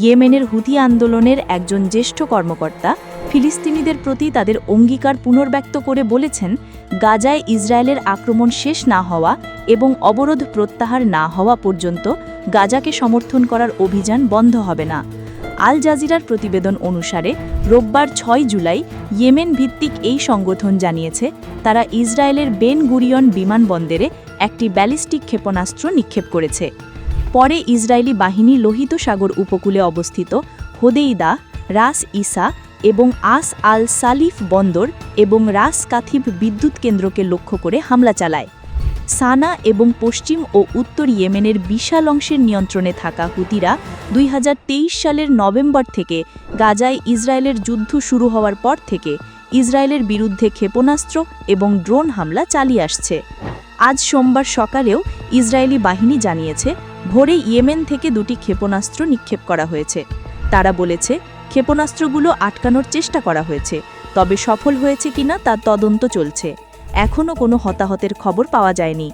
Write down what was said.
ইয়েমেনের হুতি আন্দোলনের একজন জ্যেষ্ঠ কর্মকর্তা ফিলিস্তিনিদের প্রতি তাদের অঙ্গীকার পুনর্ব্যক্ত করে বলেছেন, গাজায় ইসরায়েলের আক্রমণ শেষ না হওয়া এবং অবরোধ প্রত্যাহার না হওয়া পর্যন্ত গাজাকে সমর্থন করার অভিযান বন্ধ হবে না। আল জাজিরার প্রতিবেদন অনুসারে, রোববার ছয় জুলাই ইয়েমেন ভিত্তিক এই সংগঠন জানিয়েছে, তারা ইসরায়েলের বেন গুরিয়ন বিমানবন্দরে একটি ব্যালিস্টিক ক্ষেপণাস্ত্র নিক্ষেপ করেছে। পরে ইসরায়েলি বাহিনী লোহিত সাগর উপকূলে অবস্থিত হোদেইদা, রাস ইসা এবং আস আল সালিফ বন্দর এবং রাস কাথিব বিদ্যুৎ কেন্দ্রকে লক্ষ্য করে হামলা চালায়। সানা এবং পশ্চিম ও উত্তর ইয়েমেনের বিশাল অংশের নিয়ন্ত্রণে থাকা হুতিরা দুই হাজার তেইশ সালের নভেম্বর থেকে গাজায় ইসরায়েলের যুদ্ধ শুরু হওয়ার পর থেকে ইসরায়েলের বিরুদ্ধে ক্ষেপণাস্ত্র এবং ড্রোন হামলা চালিয়ে আসছে। আজ সোমবার সকালেও ইসরায়েলি বাহিনী জানিয়েছে ভোরে ইয়েমেন থেকে দুটি ক্ষেপণাস্ত্র নিক্ষেপ করা হয়েছে। তারা বলেছে, ক্ষেপণাস্ত্রগুলো আটকানোর চেষ্টা করা হয়েছে, তবে সফল হয়েছে কিনা তার তদন্ত চলছে। এখনও কোনো হতাহতের খবর পাওয়া যায়নি।